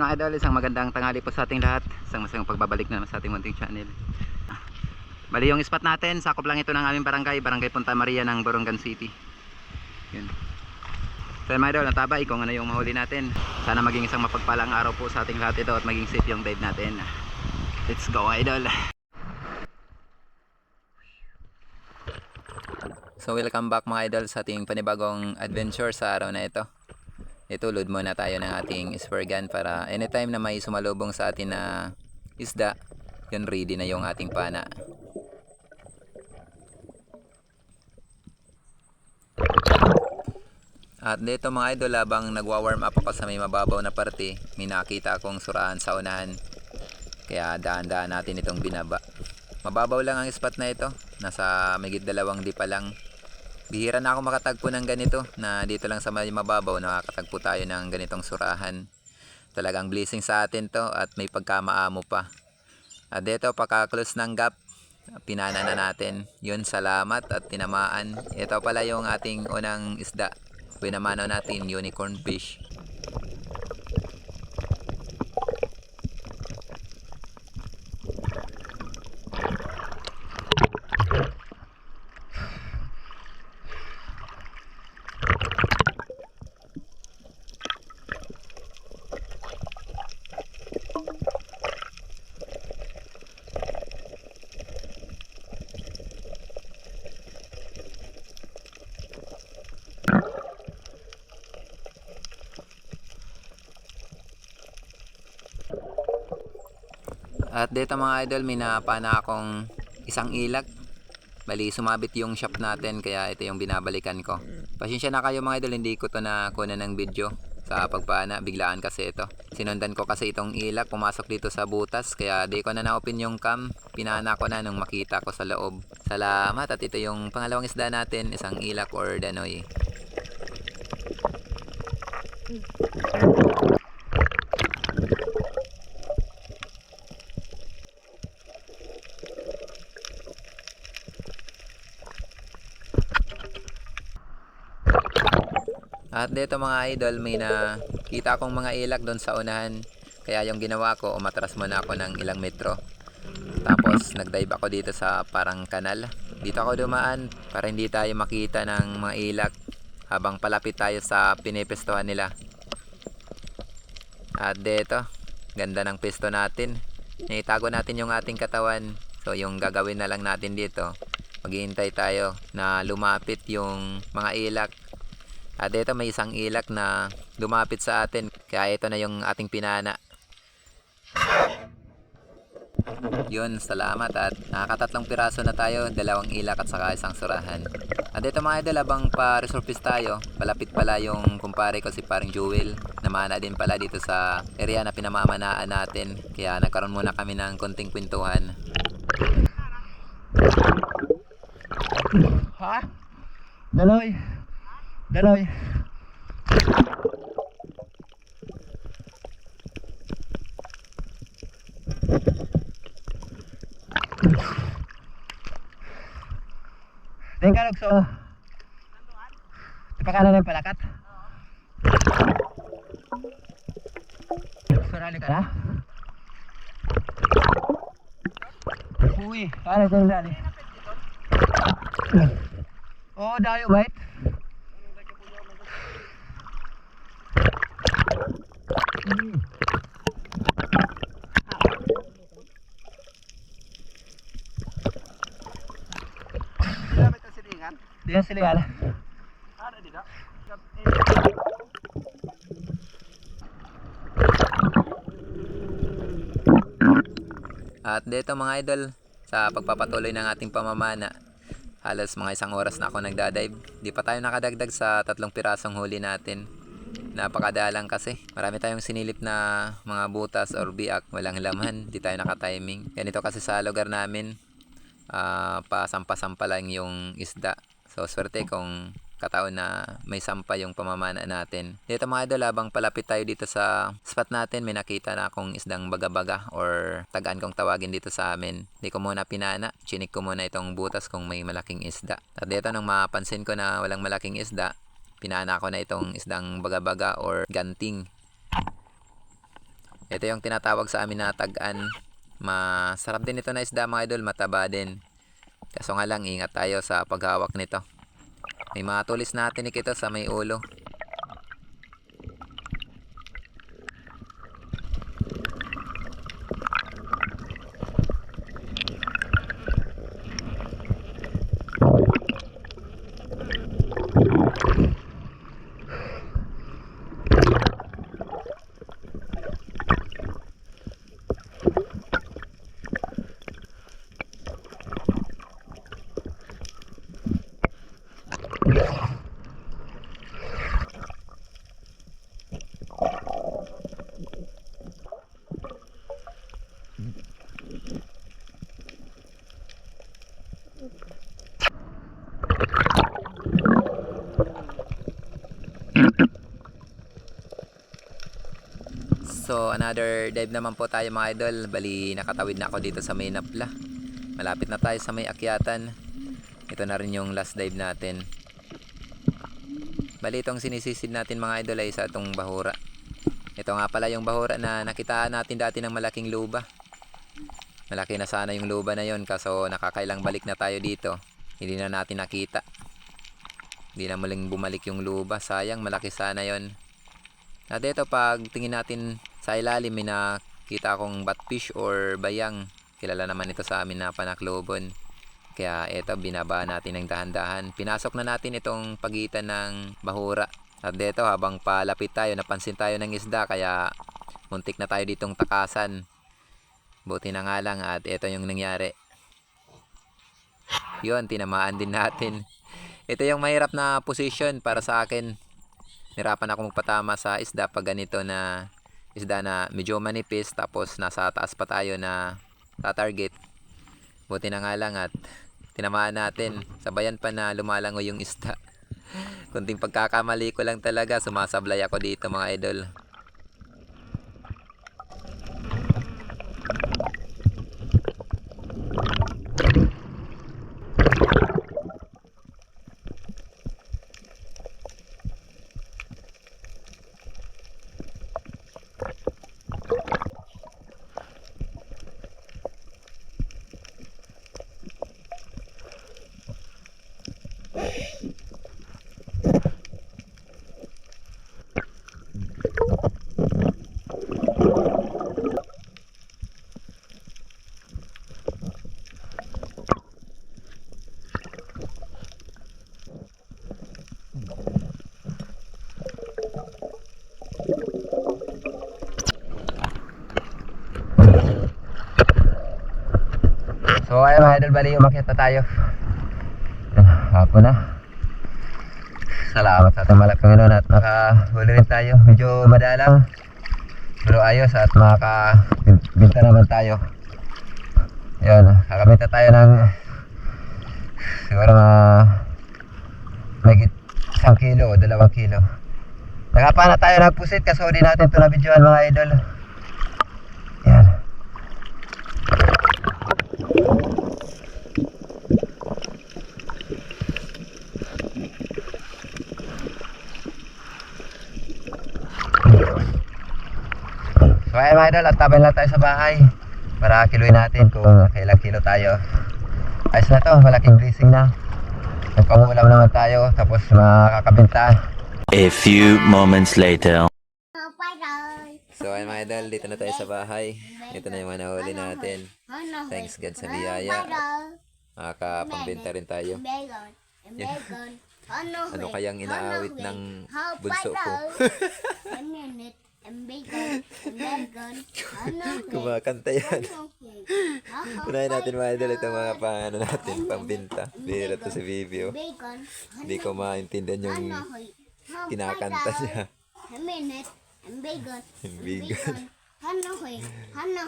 Ayan mga idol, isang magandang tanghali po sa ating lahat. Isang masayang pagbabalik na naman sa ating munting channel. Bali yung spot natin, sakop lang ito ng aming barangay, Barangay Punta Maria ng Borongan City. Yun. So mga idol, natabay kung ano yung mahuli natin. Sana maging isang mapagpalang araw po sa ating lahat ito at maging safe yung dive natin. Let's go idol! So welcome back mga idol sa ating panibagong adventure sa araw na ito. Itulod muna tayo ng ating spur gun para anytime na may sumalubong sa atin na isda, yun ready na yung ating pana. At dito mga idol habang nagwa-warm up ako sa may mababaw na parte, may nakita akong surahan sa unahan. Kaya daan-daan natin itong binaba. Mababaw lang ang spot na ito. Nasa migit dalawang di pa lang. Bihira na ako makatagpo ng ganito na dito lang sa may mababaw nakakatagpo tayo ng ganitong surahan. Talagang blessing sa atin to at may pagkamaamo pa. At dito paka-close ng gap, pinana na natin. Yun, salamat at tinamaan. Ito pala yung ating unang isda. Pinamano natin unicorn fish. At dito mga idol, may napana akong isang ilag. Bali, sumabit yung shop natin, kaya ito yung binabalikan ko. Pasensya na kayo mga idol, hindi ko to na kunan ng video sa pagpana. Biglaan kasi ito. Sinundan ko kasi itong ilag, pumasok dito sa butas, kaya di ko na na-open yung cam. Pinana ko na nung makita ko sa loob. Salamat at ito yung pangalawang isda natin, isang ilak or danoy. At dito mga idol, may na kita akong mga ilak doon sa unahan. Kaya yung ginawa ko, umatras muna ako ng ilang metro. Tapos nagdive ako dito sa parang kanal. Dito ako dumaan para hindi tayo makita ng mga ilak habang palapit tayo sa pinipestuhan nila. At dito, ganda ng pesto natin. Naitago natin yung ating katawan. So yung gagawin na lang natin dito, maghihintay tayo na lumapit yung mga ilak at ito may isang ilak na lumapit sa atin. Kaya ito na yung ating pinana. Yun, salamat at nakakatatlong piraso na tayo, dalawang ilak at saka isang surahan. At ito mga idol, habang pa resurface tayo, palapit pala yung kumpare ko si paring Jewel. Namana din pala dito sa area na pinamamanaan natin. Kaya nagkaroon muna kami ng konting kwentuhan. Ha? Daloy. Daloy. Tingin ka nagso. Ipakanan ng palakat. Sarali ka na? Uy, ano ito dali? Oh, dayo, wait. Gamit ang silingan. Di yan sila yala. Ano dito? At dito mga idol, sa pagpapatuloy ng ating pamamana, halos mga isang oras na ako nagdadive. Di pa tayo nakadagdag sa tatlong pirasong huli natin. Napakadalang kasi. Marami tayong sinilip na mga butas or biak, walang laman, di tayo nakatiming. Ganito kasi sa lugar namin, ah pasampa-sampa lang yung isda. So swerte kung kataon na may sampa yung pamamana natin. Dito mga idol, habang palapit tayo dito sa spot natin, may nakita na akong isdang baga-baga or tagaan kong tawagin dito sa amin. Hindi ko muna pinana, chinik ko muna itong butas kung may malaking isda. At dito nang mapansin ko na walang malaking isda, pinana ko na itong isdang baga-baga or ganting. Ito yung tinatawag sa amin na tagan. Masarap din ito na isda mga idol, mataba din. Kaso nga lang, ingat tayo sa paghawak nito. May mga tulis na tinik ito sa may ulo. So, another dive naman po tayo mga idol. Bali, nakatawid na ako dito sa may napla. Malapit na tayo sa may akyatan. Ito na rin yung last dive natin. Bali, itong sinisisid natin mga idol ay sa itong bahura. Ito nga pala yung bahura na nakitaan natin dati ng malaking luba. Malaki na sana yung luba na yon kaso nakakailang balik na tayo dito. Hindi na natin nakita. Hindi na muling bumalik yung luba. Sayang, malaki sana yon. At ito pag tingin natin sa ilalim may nakita akong batfish or bayang. Kilala naman ito sa amin na panaklobon. Kaya ito binaba natin ng dahan-dahan. Pinasok na natin itong pagitan ng bahura. At dito habang palapit tayo napansin tayo ng isda kaya muntik na tayo ditong takasan. Buti na nga lang at ito yung nangyari. Yun, tinamaan din natin. Ito yung mahirap na position para sa akin nirapan ako magpatama sa isda pag ganito na isda na medyo manipis tapos nasa taas pa tayo na tatarget. Buti na nga lang at tinamaan natin. Sabayan pa na lumalango yung isda. Kunting pagkakamali ko lang talaga sumasablay ako dito mga idol So ayun mga idol, bali umakyat na tayo. Hapon na. Salamat sa ating malak Panginoon at makahuli rin tayo. Medyo madalang. Pero ayos at makakabinta naman tayo. Ayun, kakabinta tayo ng siguro mga may isang kilo o dalawang kilo. Nakapa na tayo ng pusit kaso di natin ito na videoan mga idol. Idol, at tabay lang tayo sa bahay para kiluin natin kung kailang kilo tayo. Ayos na to, malaking blessing na. Nagpangulam naman tayo, tapos makakabinta. A few moments later. So ayun mga idol, dito na tayo sa bahay. Ito na yung mga nahuli natin. Thanks God sa biyaya. Makakapangbenta rin tayo. Ano kayang inaawit ng bunso ko? Kumakanta yan. Unahin natin mga idol itong mga pang ano natin, pangbenta. Bira to si Vivio. Hindi ko maintindihan yung kinakanta niya. Bacon. Bacon. Ano? Ano?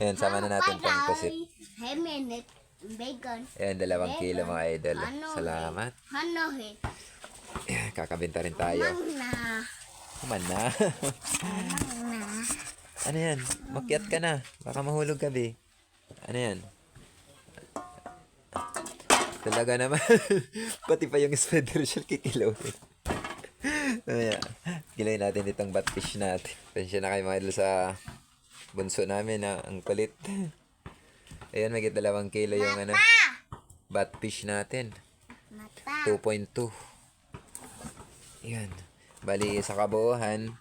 Ayan, sama na natin pang pusit. Hey, minute. Bacon. Ayan, dalawang kilo mga idol. Salamat. Ano hoy? Kakabenta rin tayo. Kuman na. Ano yan? Makyat ka na. Baka mahulog ka, be. Ano yan? Talaga naman. Pati pa yung spider shell kikilaw. Ayan. Kilayin natin itong batfish natin. Pensya na kayo mga idol sa bunso namin na ang kulit. Ayan, may dalawang kilo yung ano, bat fish natin. Mata. 2.2. Yan. Bali, sa kabuuhan,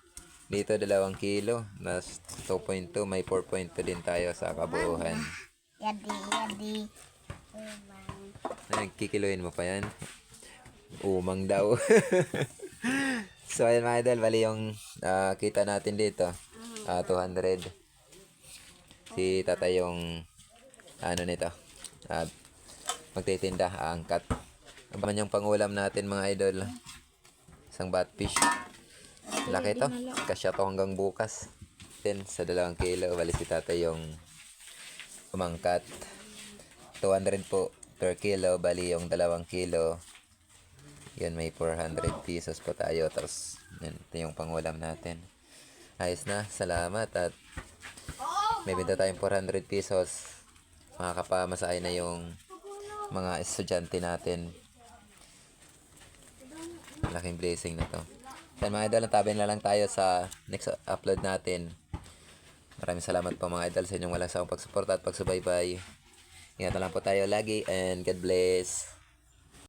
dito dalawang kilo. Nas 2.2, may 4.2 din tayo sa kabuuhan. Yadi, yadi. Kikiluhin mo pa yan. Umang daw. so, ayan mga idol, bali yung ah, kita natin dito. ah, 200. Si tata yung ano nito. ah, magtitinda, aangkat. Ang ba yung pangulam natin mga idol? Isang batfish. Laki to. Kasya to hanggang bukas. Then, sa dalawang kilo, bali si tata yung umangkat. 200 po per kilo, bali yung dalawang kilo. Yan, may 400 pesos po tayo. Tapos, yan, ito yung pangulam natin. Ayos na, salamat. At may benta tayong 400 pesos. Makakapamasahe na yung mga estudyante natin. Malaking blessing na to. Yan mga idol, natabi na lang tayo sa next upload natin. Maraming salamat po mga idol sa inyong walang sawang pagsuporta at pagsubaybay. Ingat na lang po tayo lagi and God bless.